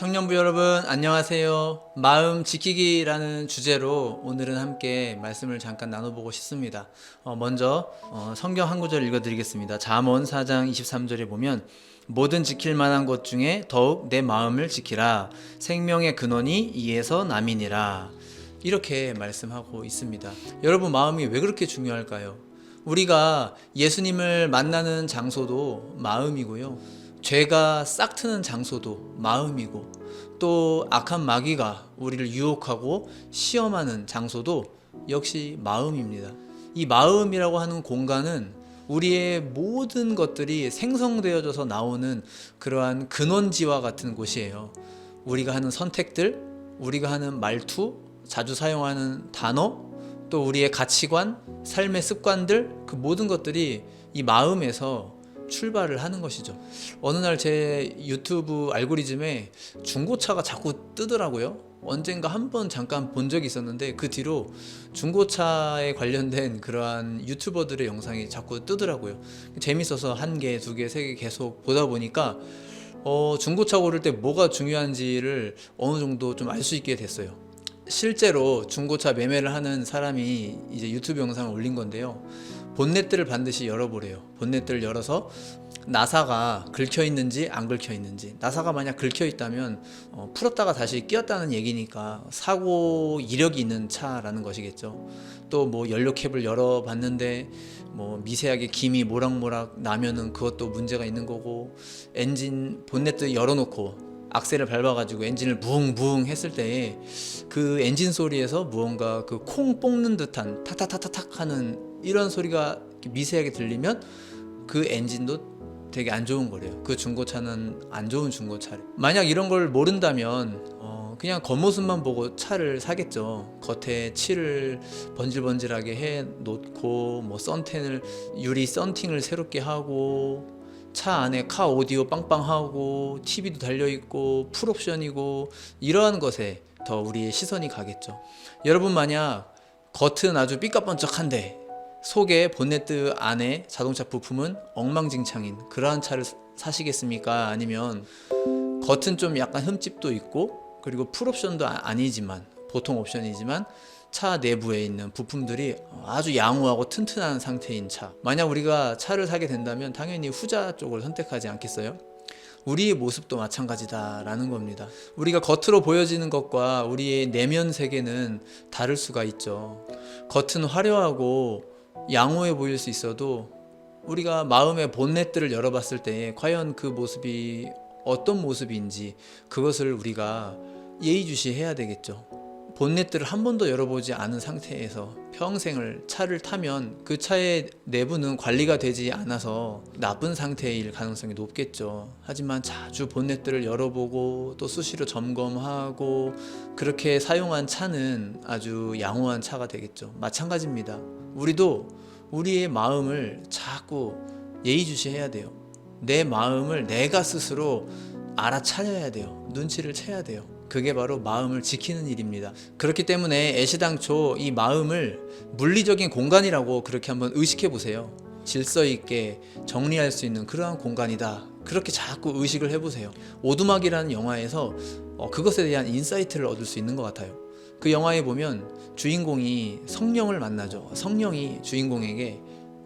청년부 여러분 안녕하세요. 마음 지키기라는 주제로 오늘은 함께 말씀을 잠깐 나눠보고 싶습니다. 어, 먼저 어, 성경 한 구절 읽어드리겠습니다. 잠언 4장 23절에 보면 모든 지킬 만한 것 중에 더욱 내 마음을 지키라. 생명의 근원이 이에서 남이니라. 이렇게 말씀하고 있습니다. 여러분 마음이 왜 그렇게 중요할까요? 우리가 예수님을 만나는 장소도 마음이고요. 죄가 싹 트는 장소도 마음이고 또 악한 마귀가 우리를 유혹하고 시험하는 장소도 역시 마음입니다. 이 마음이라고 하는 공간은 우리의 모든 것들이 생성되어져서 나오는 그러한 근원지와 같은 곳이에요. 우리가 하는 선택들, 우리가 하는 말투, 자주 사용하는 단어, 또 우리의 가치관, 삶의 습관들, 그 모든 것들이 이 마음에서 출발을 하는 것이죠. 어느 날 제 유튜브 알고리즘에 중고차가 자꾸 뜨더라고요. 언젠가 한 번 잠깐 본 적이 있었는데 그 뒤로 중고차에 관련된 그러한 유튜버들의 영상이 자꾸 뜨더라고요. 재밌어서 한 개, 두 개, 세 개 계속 보다 보니까 어, 중고차 고를 때 뭐가 중요한지를 어느 정도 좀 알 수 있게 됐어요. 실제로 중고차 매매를 하는 사람이 이제 유튜브 영상을 올린 건데요. 본넷들을 반드시 열어보래요. 본넷들을 열어서 나사가 긁혀 있는지 안 긁혀 있는지 나사가 만약 긁혀 있다면 어, 풀었다가 다시 끼었다는 얘기니까 사고 이력이 있는 차라는 것이겠죠. 또 뭐 연료 캡을 열어봤는데 뭐 미세하게 김이 모락모락 나면은 그것도 문제가 있는 거고 엔진 본넷도 열어놓고 악셀을 밟아가지고 엔진을 무웅무웅 했을 때에 그 엔진 소리에서 무언가 그 콩 뽑는 듯한 탁탁탁탁탁 하는 이런 소리가 미세하게 들리면 그 엔진도 되게 안 좋은 거래요. 그 중고차는 안 좋은 중고차래. 만약 이런 걸 모른다면 어 그냥 겉모습만 보고 차를 사겠죠. 겉에 칠을 번질번질하게 해 놓고 뭐 썬텐을 유리 썬팅을 새롭게 하고 차 안에 카 오디오 빵빵하고 TV도 달려 있고 풀옵션이고 이러한 것에 더 우리의 시선이 가겠죠. 여러분 만약 겉은 아주 삐까번쩍한데 속에 본네트 안에 자동차 부품은 엉망진창인 그러한 차를 사시겠습니까? 아니면 겉은 좀 약간 흠집도 있고 그리고 풀옵션도 아- 아니지만 보통 옵션이지만 차 내부에 있는 부품들이 아주 양호하고 튼튼한 상태인 차. 만약 우리가 차를 사게 된다면 당연히 후자 쪽을 선택하지 않겠어요? 우리의 모습도 마찬가지다 라는 겁니다. 우리가 겉으로 보여지는 것과 우리의 내면 세계는 다를 수가 있죠. 겉은 화려하고 양호해 보일 수 있어도 우리가 마음의 본넷들을 열어봤을 때 과연 그 모습이 어떤 모습인지 그것을 우리가 예의주시해야 되겠죠. 본넷들을 한 번도 열어보지 않은 상태에서 평생을 차를 타면 그 차의 내부는 관리가 되지 않아서 나쁜 상태일 가능성이 높겠죠. 하지만 자주 본넷들을 열어보고 또 수시로 점검하고 그렇게 사용한 차는 아주 양호한 차가 되겠죠. 마찬가지입니다. 우리도 우리의 마음을 자꾸 예의주시해야 돼요. 내 마음을 내가 스스로 알아차려야 돼요. 눈치를 채야 돼요. 그게 바로 마음을 지키는 일입니다. 그렇기 때문에 애시당초 이 마음을 물리적인 공간이라고 그렇게 한번 의식해 보세요. 질서 있게 정리할 수 있는 그러한 공간이다. 그렇게 자꾸 의식을 해보세요. 오두막이라는 영화에서 어, 그것에 대한 인사이트를 얻을 수 있는 것 같아요. 그 영화에 보면 주인공이 성령을 만나죠. 성령이 주인공에게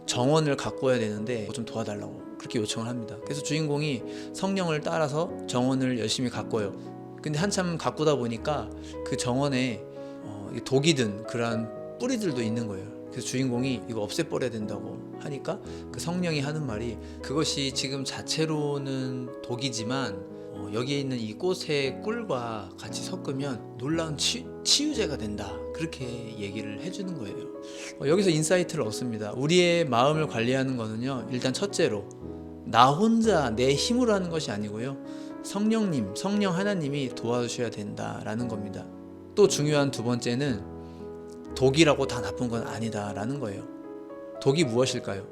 정원을 가꿔야 되는데 좀 도와달라고 그렇게 요청을 합니다. 그래서 주인공이 성령을 따라서 정원을 열심히 가꿔요. 근데 한참 가꾸다 보니까 그 정원에 어, 이 독이 든 그러한 뿌리들도 있는 거예요. 그래서 주인공이 이거 없애버려야 된다고 하니까 그 성령이 하는 말이 그것이 지금 자체로는 독이지만 어, 여기에 있는 이 꽃의 꿀과 같이 섞으면 놀라운 치, 치유제가 된다. 그렇게 얘기를 해주는 거예요. 어, 여기서 인사이트를 얻습니다. 우리의 마음을 관리하는 거는요. 일단 첫째로 나 혼자 내 힘으로 하는 것이 아니고요. 성령님, 성령 하나님이 도와주셔야 된다라는 겁니다. 또 중요한 두 번째는 독이라고 다 나쁜 건 아니다라는 거예요. 독이 무엇일까요?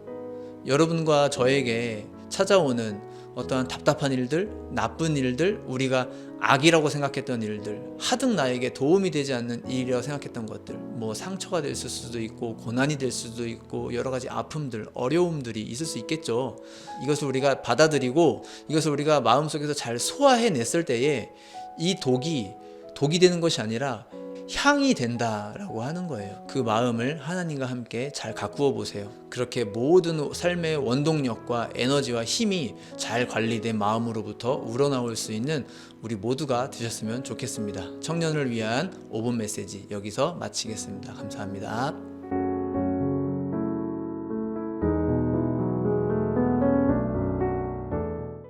여러분과 저에게 찾아오는 어떠한 답답한 일들, 나쁜 일들, 우리가 악이라고 생각했던 일들, 하등 나에게 도움이 되지 않는 일이라고 생각했던 것들, 뭐 상처가 될 수도 있고, 고난이 될 수도 있고, 여러 가지 아픔들, 어려움들이 있을 수 있겠죠. 이것을 우리가 받아들이고, 이것을 우리가 마음속에서 잘 소화해냈을 때에 이 독이 독이 되는 것이 아니라 향이 된다라고 하는 거예요. 그 마음을 하나님과 함께 잘 가꾸어 보세요. 그렇게 모든 삶의 원동력과 에너지와 힘이 잘 관리된 마음으로부터 우러나올 수 있는 우리 모두가 되셨으면 좋겠습니다. 청년을 위한 5분 메시지 여기서 마치겠습니다. 감사합니다.